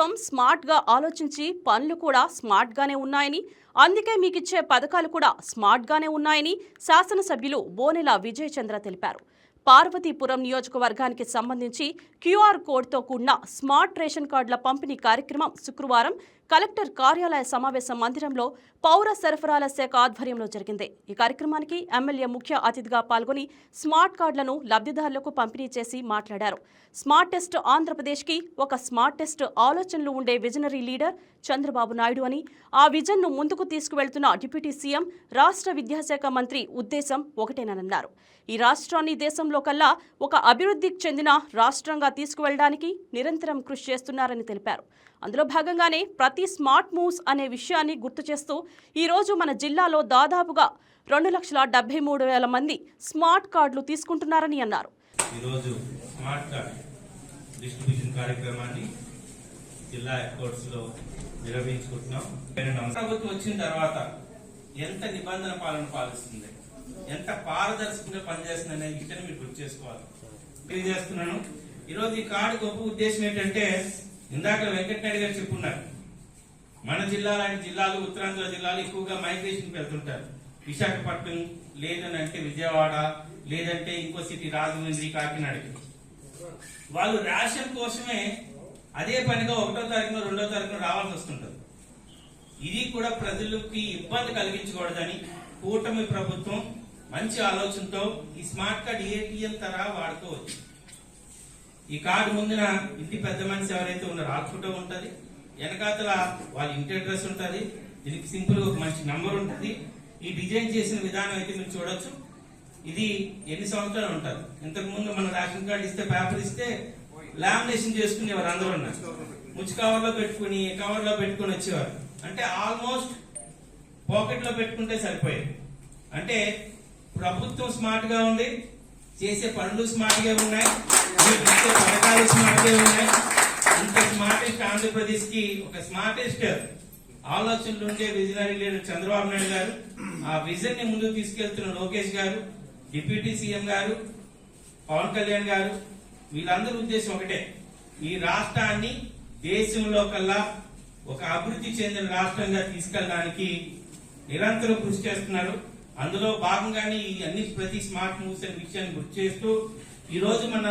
ప్రభుత్వం స్మార్ట్గా ఆలోచించి పనులు కూడా స్మార్ట్గానే ఉన్నాయని అందుకే మీకిచ్చే పథకాలు కూడా స్మార్ట్గానే ఉన్నాయని శాసనసభ్యులు బోనెల విజయ్ చంద్ర తెలిపారు. పార్వతీపురం నియోజకవర్గానికి సంబంధించి క్యూఆర్ కోడ్తో కూడిన స్మార్ట్ రేషన్ కార్డుల పంపిణీ కార్యక్రమం శుక్రవారం కలెక్టర్ కార్యాలయ సమావేశ మందిరంలో పౌర సరఫరాల శాఖ ఆధ్వర్యంలో జరిగింది. ఈ కార్యక్రమానికి ఎమ్మెల్యే ముఖ్య అతిథిగా పాల్గొని స్మార్ట్ కార్డులను లబ్ధిదారులకు పంపిణీ చేసి మాట్లాడారు. స్మార్ట్ టెస్ట్ ఆంధ్రప్రదేశ్కి ఒక స్మార్ట్ టెస్ట్ ఆలోచనలు ఉండే విజనరీ లీడర్ చంద్రబాబు నాయుడు అని ఆ విజన్ను ముందుకు తీసుకువెళ్తున్న డిప్యూటీ సీఎం రాష్ట్ర విద్యాశాఖ మంత్రి ఉద్దేశం ఒకటేనన్నారు. ఈ రాష్ట్రాన్ని దేశంలో కల్లా ఒక అభివృద్ధికి చెందిన రాష్ట్రంగా తీసుకువెళ్ళడానికి నిరంతరం కృషి చేస్తున్నారని తెలిపారు. అందులో భాగంగానే ప్రతి స్మార్ట్ మూవ్స్ అనే విషయాన్ని గుర్తు చేస్తూ ఈరోజు మన జిల్లాలో దాదాపుగా రెండు లక్షల డెబ్బై మూడు వేల మంది స్మార్ట్ కార్డులు తీసుకుంటున్నారని అన్నారు. ఈరోజు స్మార్ట్ కార్డ్ డిస్ట్రిబ్యూషన్ కార్యక్రమాన్ని జిల్లా ఎయిర్పోర్ట్స్లో నిర్వహించుకుంటున్నాం. ప్రభుత్వం వచ్చిన తర్వాత ఎంత నిబంధన పాలన పాలిస్తుంది ఎంత పారదర్శకంగా పనిచేస్తుంది అనే విషయాన్ని మీరు గుర్తు చేసుకోవాలి. తెలియజేస్తున్నాను. ఈరోజు ఈ కార్డు గొప్ప ఉద్దేశం ఏంటంటే ఇందాక వెంకటనాయుడు గారు చెప్పున్నారు. మన జిల్లా లాంటి జిల్లాలు ఉత్తరాంధ్ర జిల్లాలు ఎక్కువగా మైగ్రేషన్ వెళ్తుంటారు. విశాఖపట్నం లేదని విజయవాడ లేదంటే ఇంకో సిటీ రాజమండ్రి కాకినాడకి వాళ్ళు రేషన్ కోసమే అదే పనిగా ఒకటో తారీఖున రెండో తారీఖున రావాల్సి వస్తుంటుంది. ఇది కూడా ప్రజలకి ఇబ్బంది కలిగించకూడదని కూటమి ప్రభుత్వం మంచి ఆలోచనతో ఈ స్మార్ట్ కార్డ్ ఏటీఎం తరహా వాడుకోవచ్చు. ఈ కార్డు ముందున ఇంటి పెద్ద మనిషి ఎవరైతే ఉన్నారో ఆ ఫోటో ఉంటుంది. వెనకాతల వాళ్ళ ఇంటి అడ్రస్ ఉంటుంది. దీనికి సింపుల్ ఒక మంచి నంబర్ ఉంటుంది. ఈ డిజైన్ చేసిన విధానం అయితే మీరు చూడొచ్చు. ఇది ఎన్ని సంవత్సరాలు ఉంటుంది? ఇంతకుముందు మన రేషన్ కార్డు ఇస్తే పేపర్ ఇస్తే లామినేషన్ చేసుకునేవారు అందరూ ఉన్నారు. ముచ్చి కవర్లో పెట్టుకుని కవర్లో పెట్టుకుని వచ్చేవారు. అంటే ఆల్మోస్ట్ పాకెట్లో పెట్టుకుంటే సరిపోయేది. అంటే ప్రభుత్వం స్మార్ట్గా ఉంది. చేసే పనులు స్మార్ట్గా ఉన్నాయి. మీరు ఇచ్చే పథకాలు స్మార్ట్ ఉన్నాయి ఇంత స్మార్టెస్ట్ ఆంధ్రప్రదేశ్కి ఒక స్మార్టెస్ట్ ఆలోచనలు ఉండే విజనరీ లీడర్ చంద్రబాబు నాయుడు గారు ఆ విజన్ని ముందుకు తీసుకెళ్తున్న లోకేష్ గారు డిప్యూటీ సీఎం గారు పవన్ కళ్యాణ్ గారు వీళ్ళందరి ఉద్దేశం ఒకటే ఈ రాష్ట్రాన్ని దేశంలో కల్లా ఒక అభివృద్ధి చెందిన రాష్ట్రంగా తీసుకెళ్ళడానికి నిరంతరం కృషి చేస్తున్నారు. అందులో భాగంగానే ఈ అన్ని ప్రతి స్మార్ట్ మూవ్స్ అనే విషయాన్ని గుర్తు చేస్తూ ఈ రోజు మన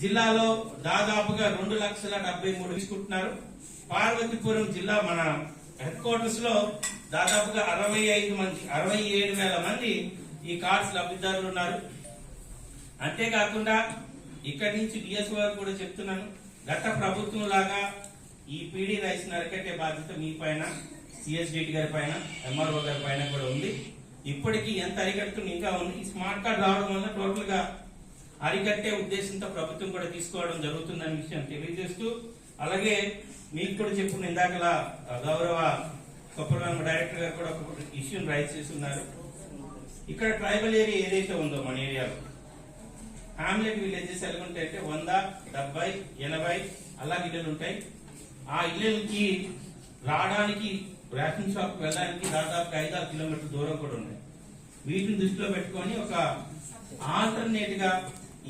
జిల్లాలో దాదాపుగా రెండు లక్షల డెబ్బై మూడు తీసుకుంటున్నారు. పార్వతీపురం జిల్లా మన హెడ్ క్వార్టర్స్లో దాదాపుగా అరవై ఐదు మంది అరవై ఏడు వేల మంది ఈ కార్డ్స్ లబ్ధిదారులు ఉన్నారు. అంతేకాకుండా ఇక్కడి నుంచి డిఎస్ వారు కూడా చెప్తున్నాను గత ప్రభుత్వం లాగా ఈ పీడీ రైస్ అరికట్టే బాధ్యత మీ పైన సిఎస్డిటి గారి పైన ఎంఆర్ఓ గారి పైన కూడా ఉంది. ఇప్పటికీ ఎంత అరికట్టుకుని ఇంకా ఉంది. ఈ స్మార్ట్ కార్డ్ రావడం వల్ల టోటల్గా అరికట్టే ఉద్దేశంతో ప్రభుత్వం కూడా తీసుకోవడం జరుగుతుందనే విషయం తెలియజేస్తూ అలాగే మీకు కూడా చెప్పుకున్న ఇందాకలా గౌరవ కొప్పలరామ డైరెక్టర్ గారు కూడా ఒక ఇష్యూని రైజ్ చేస్తున్నారు. ఇక్కడ ట్రైబల్ ఏరియా ఏదైతే ఉందో మన ఏరియాలో హామ్లెట్ విలేజెస్ ఎలా ఉంటాయంటే వంద డెబ్బై ఎనభై అలా ఇళ్ళు ఉంటాయి. ఆ ఇళ్ళకి రావడానికి రేషన్ షాప్ వెళ్ళడానికి దాదాపు ఐదు ఆరు కిలోమీటర్ల దూరం కూడా ఉన్నాయి. వీటిని దృష్టిలో పెట్టుకొని ఒక ఆల్టర్నేట్గా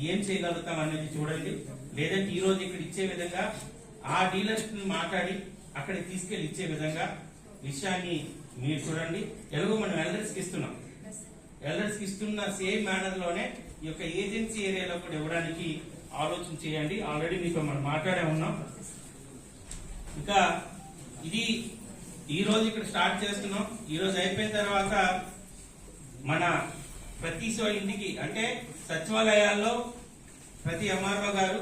ఏం చేయగలుగుతాం అనేది చూడండి. లేదంటే ఈ రోజు ఇక్కడ ఇచ్చే విధంగా ఆ డీలర్స్ మాట్లాడి అక్కడికి తీసుకెళ్ళి ఇచ్చే విధంగా విషయాన్ని మీరు చూడండి. ఎలాగో మనం ఎల్డర్స్కి ఇస్తున్నాం. ఎల్డర్స్కి ఇస్తున్న సేమ్ మేనర్లోనే ఈ యొక్క ఏజెన్సీ ఏరియాలో కూడా ఇవ్వడానికి ఆలోచన చేయండి. ఆల్రెడీ మీతో మనం మాట్లాడే ఉన్నాం. ఇంకా ఇది ఈ రోజు ఇక్కడ స్టార్ట్ చేస్తున్నాం. ఈ రోజు అయిపోయిన తర్వాత మన ప్రతి సో ఇంటికి అంటే సచివాలయాల్లో ప్రతి ఎంఆర్ఓ గారు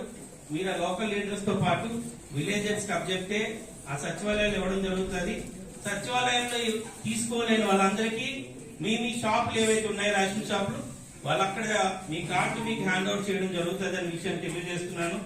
మీరు లోకల్ లీడర్స్తో పాటు విలేజెస్కి అబ్జెక్టే ఆ సచివాలయాలు ఇవ్వడం జరుగుతుంది. సచివాలయంలో తీసుకోలేని వాళ్ళందరికీ మీ మీ షాపులు ఏవైతే ఉన్నాయో రేషన్ షాపులు వాళ్ళు అక్కడ మీ కార్డు మీకు హ్యాండ్ అవుట్ చేయడం జరుగుతుంది అనే విషయం తెలియజేస్తున్నాను.